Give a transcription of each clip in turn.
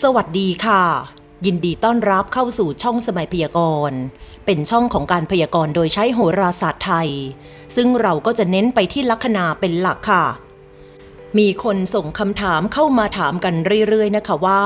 สวัสดีค่ะ ยินดีต้อนรับเข้าสู่ช่องสมัยพยากรณ์ เป็นช่องของการพยากรณ์โดยใช้โหราศาสตร์ไทย ซึ่งเราก็จะเน้นไปที่ลัคนาเป็นหลักค่ะ มีคนส่งคำถามเข้ามาถามกันเรื่อยๆนะคะว่า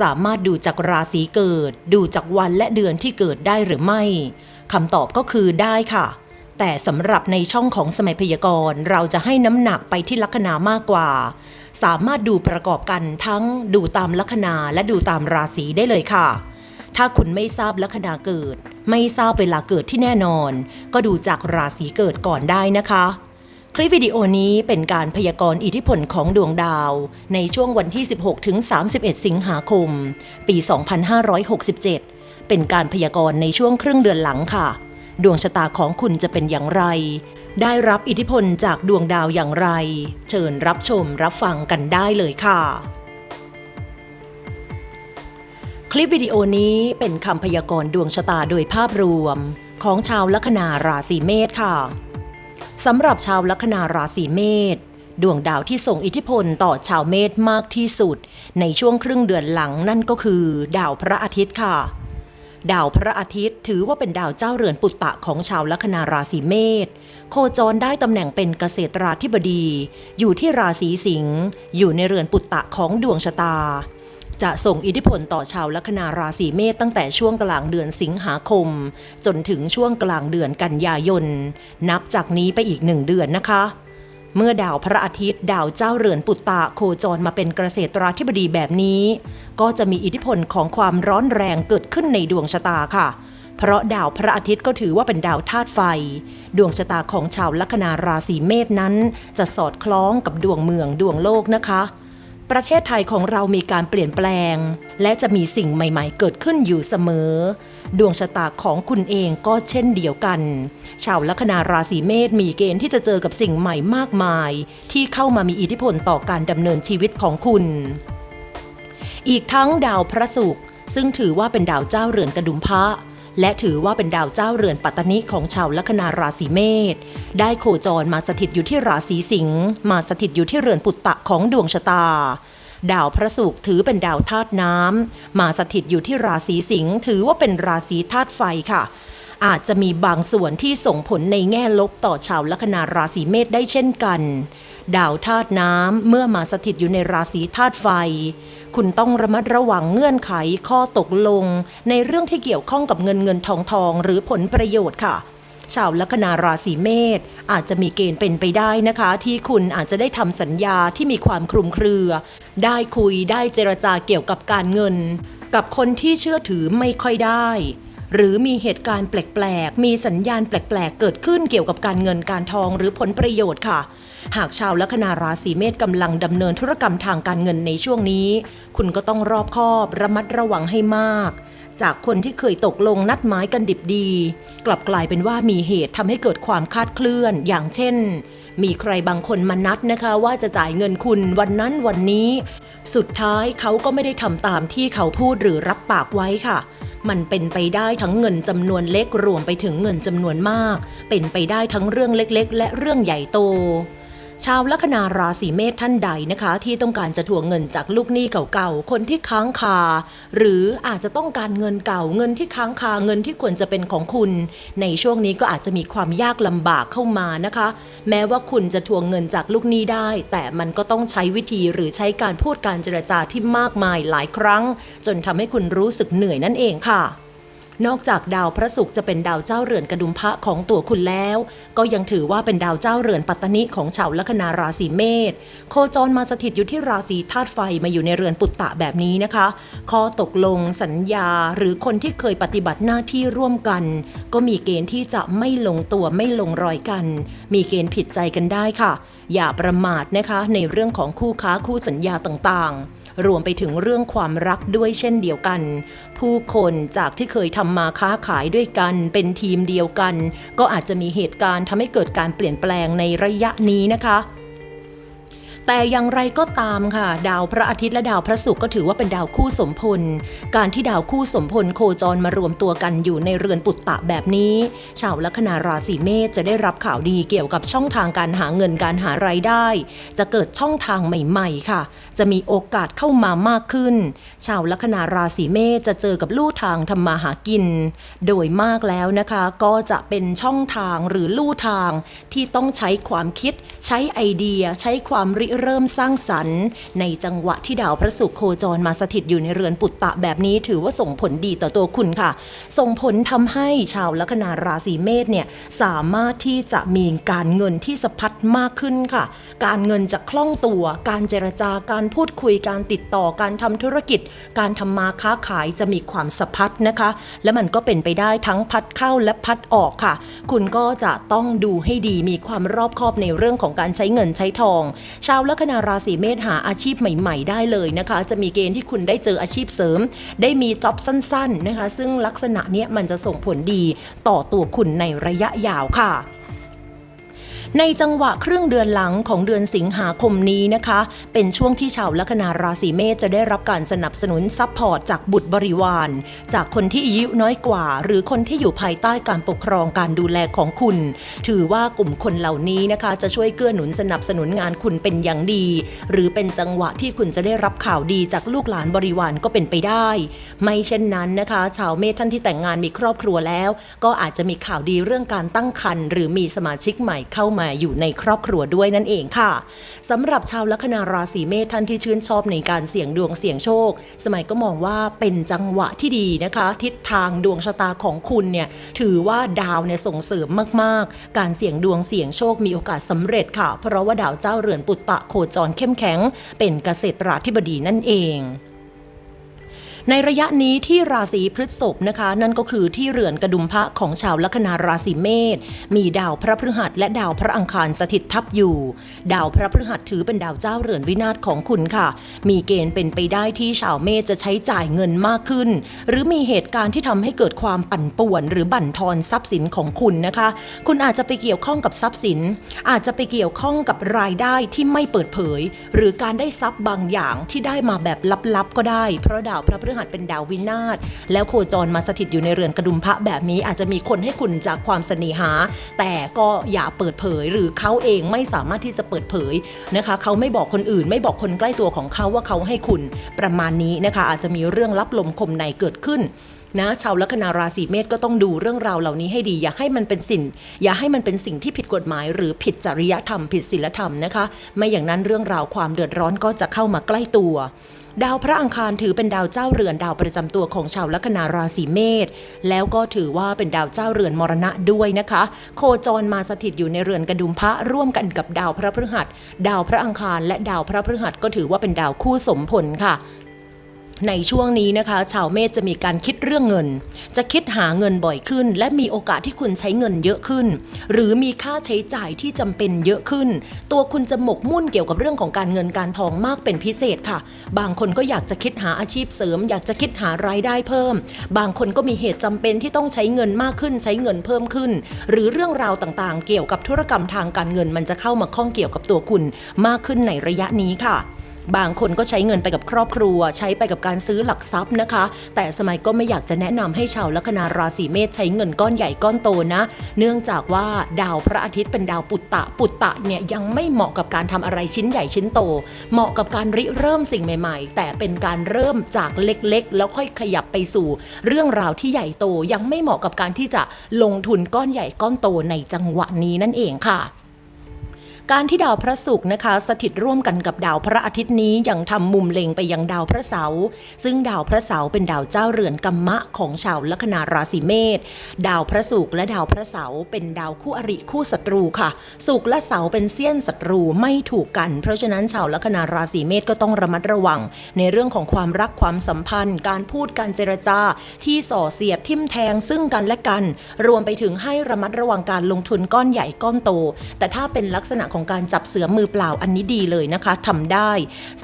สามารถดูจากราศีเกิด ดูจากวันและเดือนที่เกิดได้หรือไม่คำตอบก็คือได้ค่ะ แต่สำหรับในช่องของสมัยพยากรณ์ เราจะให้น้ำหนักไปที่ลัคนามากกว่า สามารถดูประกอบกันทั้งดูตามลัคนาและดูตามราศีได้เลยค่ะ ถ้าคุณไม่ทราบลัคนาเกิด ไม่ทราบเวลาเกิดที่แน่นอน ก็ดูจากราศีเกิดก่อนได้นะคะคลิปวิดีโอนี้เป็นการพยากรณ์อิทธิพลของดวงดาว ในช่วงวันที่ 16 ถึง 31 สิงหาคม ปี 2567 เป็นการพยากรณ์ในช่วงครึ่งเดือนหลังค่ะ ดวงชะตาของคุณจะเป็นอย่างไร ได้รับอิทธิพลจากดวงดาวอย่างไร เชิญรับชมรับฟังกันได้เลยค่ะ คลิปวิดีโอนี้เป็นคำพยากรณ์ดวงชะตาโดยภาพรวม ของชาวลัคนาราศีเมษค่ะสำหรับชาวลัคนาราศีเมษดวงดาวที่ส่งอิทธิพลต่อชาวเมษมากที่สุด ในช่วงครึ่งเดือนหลังนั่นก็คือ ดาวพระอาทิตย์ค่ะ ดาวพระอาทิตย์ถือว่าเป็นดาวเจ้าเรือนปุตตะของชาวลัคนาราศีเมษ โคจรได้ตำแหน่งเป็นเกษตราธิบดี อยู่ที่ราศีสิงห์อยู่ในเรือนปุตตะของดวงชะตา จะส่งอิทธิพลต่อชาวลัคนาราศีเมษตั้งแต่ช่วงกลางเดือนสิงหาคม จนถึงช่วงกลางเดือนกันยายน นับจากนี้ไปอีกหนึ่งเดือนนะคะ เมื่อดาวพระอาทิตย์ดาวเจ้าเรือนปุตตะโคจรมาเป็นเกษตราธิบดีแบบนี้ ก็จะมีอิทธิพลของความร้อนแรงเกิดขึ้นในดวงชะตาค่ะ เพราะดาวพระอาทิตย์ก็ถือว่าเป็นดาวธาตุไฟ ดวงชะตาของชาวลัคนาราศีเมษนั้น จะสอดคล้องกับดวงเมืองดวงโลกนะคะ ประเทศไทยของเรามีการเปลี่ยนแปลง และจะมีสิ่งใหม่ๆ เกิดขึ้นอยู่เสมอ ดวงชะตาของคุณเองก็เช่นเดียวกัน ชาวลัคนาราศีเมษมีเกณฑ์ที่จะเจอกับสิ่งใหม่มากมาย ที่เข้ามามีอิทธิพลต่อการดำเนินชีวิตของคุณ อีกทั้งดาวพระศุกร์ซึ่งถือว่าเป็นดาวเจ้าเรือนกระดุมพระ และถือว่าเป็นดาวเจ้าเรือนปัตตนิของชาวลัคนาราศีเมษได้โคจรมาสถิตอยู่ที่ราศีสิงห์มาสถิตอยู่ที่เรือนปุตตะของดวงชะตา ดาวพระศุกร์ถือเป็นดาวธาตุน้ำมาสถิตอยู่ที่ราศีสิงห์ถือว่าเป็นราศีธาตุไฟค่ะ อาจจะมีบางส่วนที่ส่งผลในแง่ลบต่อชาวลัคนาราศีเมษได้เช่นกัน ดาวธาตุน้ำเมื่อมาสถิตอยู่ในราศีธาตุไฟ คุณต้องระมัดระวังเงื่อนไขข้อตกลง ในเรื่องที่เกี่ยวข้องกับเงินเงินทองทองหรือผลประโยชน์ค่ะ ชาวลัคนาราศีเมษอาจจะมีเกณฑ์เป็นไปได้นะคะ ที่คุณอาจจะได้ทำสัญญาที่มีความคลุมเครือ ได้คุยได้เจรจาเกี่ยวกับการเงิน กับคนที่เชื่อถือไม่ค่อยได้หรือมีเหตุการณ์แปลก ๆ มีสัญญาณแปลก ๆ เกิดขึ้นเกี่ยวกับการเงินการทองหรือผลประโยชน์ค่ะ หากชาวลัคนาราศีเมษกำลังดำเนินธุรกรรมทางการเงินในช่วงนี้ คุณก็ต้องรอบคอบระมัดระวังให้มาก จากคนที่เคยตกลงนัดหมายกันดิบดี กลับกลายเป็นว่ามีเหตุทำให้เกิดความคาดเคลื่อน อย่างเช่น มีใครบางคนมานัดนะคะว่าจะจ่ายเงินคุณวันนั้นวันนี้ สุดท้ายเขาก็ไม่ได้ทำตามที่เขาพูดหรือรับปากไว้ค่ะมันเป็นไปได้ทั้งเงินจำนวนเล็กรวมไปถึงเงินจำนวนมาก เป็นไปได้ทั้งเรื่องเล็กๆ และเรื่องใหญ่โต ชาวลัคนาราศีเมษท่านใดนะคะ ที่ต้องการจะทวงเงินจากลูกหนี้เก่าๆ คนที่ค้างคา หรืออาจจะต้องการเงินเก่าเงินที่ค้างคาเงินที่ควรจะเป็นของคุณ ในช่วงนี้ก็อาจจะมีความยากลำบากเข้ามานะคะ แม้ว่าคุณจะทวงเงินจากลูกหนี้ได้ แต่มันก็ต้องใช้วิธีหรือใช้การพูดการเจรจาที่มากมายหลายครั้ง จนทำให้คุณรู้สึกเหนื่อยนั่นเองค่ะ นอกจากดาวพระศุกร์จะเป็นดาวเจ้าเรือนกระดุมพระของตัวคุณแล้ว ก็ยังถือว่าเป็นดาวเจ้าเรือนปัตตนิของชาวลัคนาราศีเมษโคจรมาสถิตอยู่ที่ราศีธาตุไฟมาอยู่ในเรือนปุตตะแบบนี้นะคะ ข้อตกลงสัญญา หรือคนที่เคยปฏิบัติหน้าที่ร่วมกัน ก็มีเกณฑ์ที่จะไม่ลงตัวไม่ลงรอยกัน มีเกณฑ์ผิดใจกันได้ค่ะ อย่าประมาทนะคะในเรื่องของคู่ค้าคู่สัญญาต่างๆ รวมไปถึงเรื่องความรักด้วยเช่นเดียวกัน ผู้คนจากที่เคยทำมาค้าขายด้วยกัน เป็นทีมเดียวกัน ก็อาจจะมีเหตุการณ์ทำให้เกิดการเปลี่ยนแปลงในระยะนี้นะคะ แต่อย่างไรก็ตามค่ะ ดาวพระอาทิตย์และดาวพระศุกร์ก็ถือว่าเป็นดาวคู่สมพล การที่ดาวคู่สมพลโคจรมารวมตัวกันอยู่ในเรือนปุตตะแบบนี้ ชาวลัคนาราศีเมษจะได้รับข่าวดีเกี่ยวกับช่องทางการหาเงินการหารายได้ จะเกิดช่องทางใหม่ ๆ ค่ะ จะมีโอกาสเข้ามามากขึ้น ชาวลัคนาราศีเมษจะเจอกับลู่ทางทำมาหากิน โดยมากแล้วนะคะ ก็จะเป็นช่องทางหรือลู่ทางที่ต้องใช้ความคิด ใช้ไอเดีย ใช้ความริเริ่มสร้างสรรค์ ในจังหวะที่ดาวพระศุกร์โคจรมาสถิตอยู่ในเรือนปุตตะแบบนี้ ถือว่าส่งผลดีต่อตัวคุณค่ะ ส่งผลทำให้ชาวลัคนาราศีเมษเนี่ยสามารถที่จะมีการเงินที่สะพัดมากขึ้นค่ะ การเงินจะคล่องตัว การเจรจาการพูดคุยการติดต่อการทำธุรกิจ การทำมาค้าขายจะมีความสะพัดนะคะ และมันก็เป็นไปได้ทั้งพัดเข้าและพัดออกค่ะ คุณก็จะต้องดูให้ดีมีความรอบคอบในเรื่องของการใช้เงินใช้ทอง ชาวลัคนาราศีเมษหาอาชีพใหม่ ๆ ได้เลยนะคะ จะมีเกณฑ์ที่คุณได้เจออาชีพเสริม ได้มีจ็อบสั้น ๆ นะคะ ซึ่งลักษณะเนี้ยมันจะส่งผลดีต่อตัวคุณในระยะยาวค่ะ ในจังหวะครึ่งเดือนหลังของเดือนสิงหาคมนี้นะคะ เป็นช่วงที่ชาวลัคนาราศีเมษจะได้รับการสนับสนุนซัพพอร์ตจากบุตรบริวาร จากคนที่อายุน้อยกว่า หรือคนที่อยู่ภายใต้การปกครองการดูแลของคุณ ถือว่ากลุ่มคนเหล่านี้นะคะ จะช่วยเกื้อหนุนสนับสนุนงานคุณเป็นอย่างดี หรือเป็นจังหวะที่คุณจะได้รับข่าวดีจากลูกหลานบริวารก็เป็นไปได้ ไม่เช่นนั้นนะคะ ชาวเมษท่านที่แต่งงานมีครอบครัวแล้ว ก็อาจจะมีข่าวดีเรื่องการตั้งครรภ์หรือมีสมาชิกใหม่เข้ามาอยู่ในครอบครัวด้วยนั่นเองค่ะสำหรับชาวลัคนาราศีเมษท่านที่ชื่นชอบในการเสี่ยงดวงเสี่ยงโชค สมัยก็มองว่าเป็นจังหวะที่ดีนะคะ ทิศทางดวงชะตาของคุณเนี่ยถือว่าดาวเนี่ยส่งเสริมมากๆ การเสี่ยงดวงเสี่ยงโชคมีโอกาสสำเร็จค่ะ เพราะว่าดาวเจ้าเรือนปุตตะโคจรเข้มแข็ง เป็นเกษตราธิบดีนั่นเอง ในระยะนี้ที่ราศีพฤษภนะคะ นั่นก็คือที่เรือนกระดุมพระของชาวลัคนาราศีเมษมีดาวพระพฤหัสและดาวพระอังคารสถิตทับอยู่ ดาวพระพฤหัสถือเป็นดาวเจ้าเรือนวินาศของคุณค่ะ มีเกณฑ์เป็นไปได้ที่ชาวเมษจะใช้จ่ายเงินมากขึ้น หรือมีเหตุการณ์ที่ทำให้เกิดความปั่นป่วน หรือบั่นทอนทรัพย์สินของคุณนะคะ คุณอาจจะไปเกี่ยวข้องกับทรัพย์สิน อาจจะไปเกี่ยวข้องกับรายได้ที่ไม่เปิดเผย หรือการได้ทรัพย์บางอย่างที่ได้มาแบบลับๆก็ได้ เพราะดาวพระพฤหัสเป็นดาววินาศแล้วโคจรมาสถิตอยู่ในเรือนกระดุมพระแบบนี้อาจจะมีคนให้คุณจากความเสน่หา แต่ก็อย่าเปิดเผยหรือเขาเองไม่สามารถที่จะเปิดเผยนะคะ เขาไม่บอกคนอื่น ไม่บอกคนใกล้ตัวของเขาว่าเขาให้คุณประมาณนี้นะคะ อาจจะมีเรื่องลับลมคมในเกิดขึ้น นะชาวลัคนาราศีเมษก็ต้องดูเรื่องราวเหล่านี้ให้ดี อย่าให้มันเป็นสิ่ง อย่าให้มันเป็นสิ่งที่ผิดกฎหมาย หรือผิดจริยธรรม ผิดศีลธรรมนะคะ ไม่อย่างนั้นเรื่องราวความเดือดร้อนก็จะเข้ามาใกล้ตัวดาวพระอังคารถือเป็นดาวเจ้าเรือนดาวประจำตัวของชาวลัคนาราศีเมษแล้วก็ถือว่าเป็นดาวเจ้าเรือนมรณะด้วยนะคะ โคจรมาสถิตอยู่ในเรือนกระดุมพระร่วมกันกับดาวพระพฤหัส ดาวพระอังคารและดาวพระพฤหัสก็ถือว่าเป็นดาวคู่สมผลค่ะ ในช่วงนี้นะคะ ชาวเมษจะมีการคิดเรื่องเงิน จะคิดหาเงินบ่อยขึ้น และมีโอกาสที่คุณใช้เงินเยอะขึ้น หรือมีค่าใช้จ่ายที่จำเป็นเยอะขึ้น ตัวคุณจะหมกมุ่นเกี่ยวกับเรื่องของการเงินการทองมากเป็นพิเศษค่ะ บางคนก็อยากจะคิดหาอาชีพเสริม อยากจะคิดหารายได้เพิ่ม บางคนก็มีเหตุจำเป็นที่ต้องใช้เงินมากขึ้น ใช้เงินเพิ่มขึ้น หรือเรื่องราวต่างๆ เกี่ยวกับธุรกรรมทางการเงินมันจะเข้ามาข้องเกี่ยวกับตัวคุณมากขึ้นในระยะนี้ค่ะ บางคนก็ใช้เงินไปกับครอบครัว ใช้ไปกับการซื้อหลักทรัพย์นะคะ แต่สมัยก็ไม่อยากจะแนะนำให้ชาวลัคนาราศีเมษใช้เงินก้อนใหญ่ก้อนโตนะ เนื่องจากว่าดาวพระอาทิตย์เป็นดาวปุตตะ ปุตตะเนี่ยยังไม่เหมาะกับการทำอะไรชิ้นใหญ่ชิ้นโต เหมาะกับการริเริ่มสิ่งใหม่ ๆ แต่เป็นการเริ่มจากเล็กๆ แล้วค่อยขยับไปสู่ เรื่องราวที่ใหญ่โตยังไม่เหมาะกับการที่จะลงทุนก้อนใหญ่ก้อนโตในจังหวะนี้นั่นเองค่ะ การที่ดาวพระศุกร์นะคะสถิตร่วมกันกับดาวพระอาทิตย์นี้ยังทำมุมเล็งไปยังดาวพระเสาร์ซึ่งดาวพระเสาร์เป็นดาวเจ้าเรือนกัมมะของชาวลัคนาราศีเมษดาวพระศุกร์และดาวพระเสาร์เป็นดาวคู่อริคู่ศัตรูค่ะศุกร์และเสาร์เป็นเสี้ยนศัตรูไม่ถูกกัน เพราะฉะนั้นชาวลัคนาราศีเมษก็ต้องระมัดระวัง ในเรื่องของความรักความสัมพันธ์ การพูดการเจรจา ที่ส่อเสียดทิมแทงซึ่งกันและกัน รวมไปถึงให้ระมัดระวังการลงทุนก้อนใหญ่ก้อนโต แต่ถ้าเป็นลักษณะของของการจับเสือมือเปล่าอันนี้ดีเลยนะคะทำได้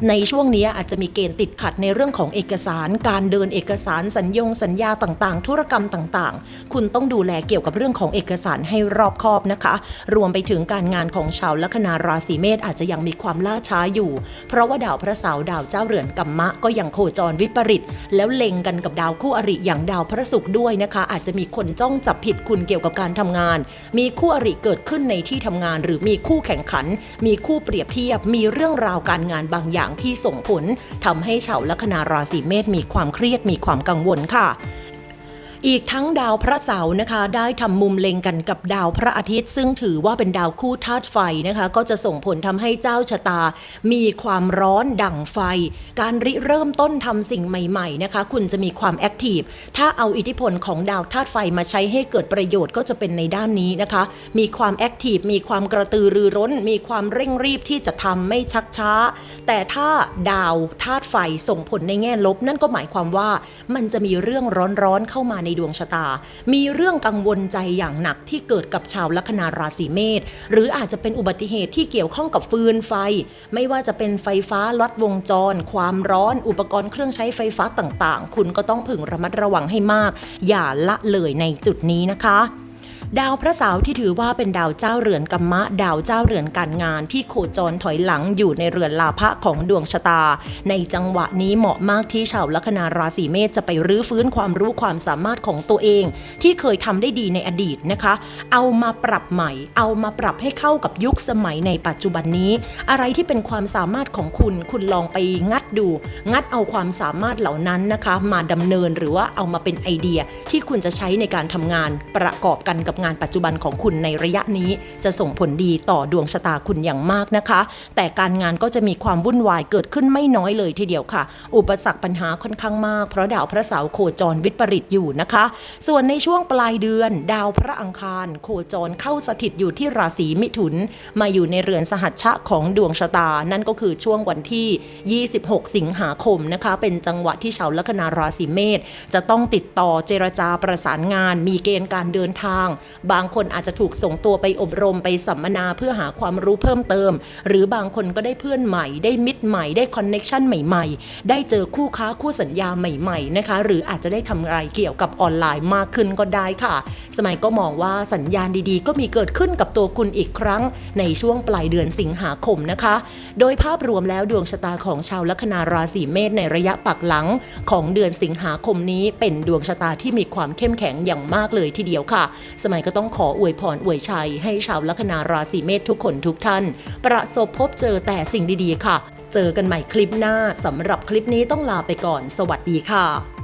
ในช่วงนี้อาจจะมีเกณฑ์ติดขัดในเรื่องของเอกสาร การเดินเอกสารสัญญงสัญญาต่างๆ ธุรกรรมต่างๆ คุณต้องดูแลเกี่ยวกับเรื่องของเอกสารให้รอบคอบนะคะ รวมไปถึงการงานของชาวลัคนาราศีเมษอาจจะยังมีความล่าช้าอยู่ เพราะว่าดาวพระเสาร์ดาวเจ้าเรือนกัมมะก็ยังโคจรวิปริต แล้วเล็งกันกับดาวคู่อริอย่างดาวพระศุกร์ด้วยนะคะ อาจจะมีคนจ้องจับผิดคุณเกี่ยวกับการทำงาน มีคู่อริเกิดขึ้นในที่ทำงาน หรือมีคู่แข่งขัน มีคู่เปรียบเทียบมีเรื่องราวการงานบางอย่างที่ส่งผลทำให้ชาวลัคนาราศีเมษมีความเครียดมีความกังวลค่ะ อีกทั้งดาวพระเสาร์นะคะ ได้ทำมุมเล็งกันกับดาวพระอาทิตย์ ซึ่งถือว่าเป็นดาวคู่ธาตุไฟนะคะ ก็จะส่งผลทำให้เจ้าชะตา มีความร้อนดั่งไฟ การริเริ่มต้นทำสิ่งใหม่ๆนะคะ คุณจะมีความแอคทีฟถ้าเอาอิทธิพลของดาวธาตุไฟมาใช้ให้เกิดประโยชน์ก็จะเป็นในด้านนี้นะคะ มีความแอคทีฟมีความกระตือรือร้น มีความเร่งรีบที่จะทำไม่ชักช้า แต่ถ้าดาวธาตุไฟส่งผลในแง่ลบ นั่นก็หมายความว่ามันจะมีเรื่องร้อนๆเข้ามาในดวงชะตา มีเรื่องกังวลใจอย่างหนักที่เกิดกับชาวลัคนาราศีเมษหรืออาจจะเป็นอุบัติเหตุที่เกี่ยวข้องกับฟืนไฟ ไม่ว่าจะเป็นไฟฟ้าลัดวงจร ความร้อน อุปกรณ์เครื่องใช้ไฟฟ้าต่างๆ คุณก็ต้องพึงระมัดระวังให้มาก อย่าละเลยในจุดนี้นะคะ ดาวพระเสาร์ที่ถือว่าเป็นดาวเจ้าเรือนกัมมะ ดาวเจ้าเรือนการงานที่โคจรถอยหลังอยู่ในเรือนลาภะของดวงชะตา ในจังหวะนี้เหมาะมากที่ชาวลัคนาราศีเมษจะไปรื้อฟื้นความรู้ความสามารถของตัวเอง ที่เคยทำได้ดีในอดีตนะคะ เอามาปรับใหม่ เอามาปรับให้เข้ากับยุคสมัยในปัจจุบันนี้ อะไรที่เป็นความสามารถของคุณ คุณลองไปงัดดู งัดเอาความสามารถเหล่านั้นนะคะ มาดำเนินหรือว่าเอามาเป็นไอเดียที่คุณจะใช้ในการทำงานประกอบกันกับงานปัจจุบันของคุณในระยะนี้ จะส่งผลดีต่อดวงชะตาคุณอย่างมากนะคะ แต่การงานก็จะมีความวุ่นวายเกิดขึ้นไม่น้อยเลยทีเดียวค่ะ อุปสรรคปัญหาค่อนข้างมาก เพราะดาวพระเสาร์โคจรวิปริตอยู่นะคะ ส่วนในช่วงปลายเดือน ดาวพระอังคาร โคจรเข้าสถิตอยู่ที่ราศีมิถุน มาอยู่ในเรือนสหัชชะของดวงชะตา นั่นก็คือช่วงวันที่ 26 สิงหาคมนะคะ เป็นจังหวะที่ชาวลัคนาราศีเมษจะต้องติดต่อเจรจาประสานงาน มีเกณฑ์การเดินทางบางคนอาจจะถูกส่งตัวไปอบรมไปสัมมนาเพื่อหาความรู้เพิ่มเติม หรือบางคนก็ได้เพื่อนใหม่ ได้มิตรใหม่ ได้คอนเน็ชันใหม่ ๆ ได้เจอคู่ค้าคู่สัญญาใหม่ๆนะคะหรืออาจจะได้ทำอะไรเกี่ยวกับออนไลน์มากขึ้นก็ได้ค่ะ สมัยก็มองว่าสัญญาณดีๆ ก็มีเกิดขึ้นกับตัวคุณอีกครั้ง ในช่วงปลายเดือนสิงหาคมนะคะ โดยภาพรวมแล้วดวงชะตาของชาวลัคนาราศีเมษในระยะปักหลัง ของเดือนสิงหาคมนี้เป็นดวงชะตาที่มีความเข้มแข็งอย่างมากเลยทีเดียวค่ะสมัยก็ต้องขออวยพรอวยชัย ให้ชาวลัคนาราศีเมษทุกคนทุกท่าน ประสบพบเจอแต่สิ่งดีๆค่ะ เจอกันใหม่คลิปหน้าสำหรับคลิปนี้ต้องลาไปก่อน สวัสดีค่ะ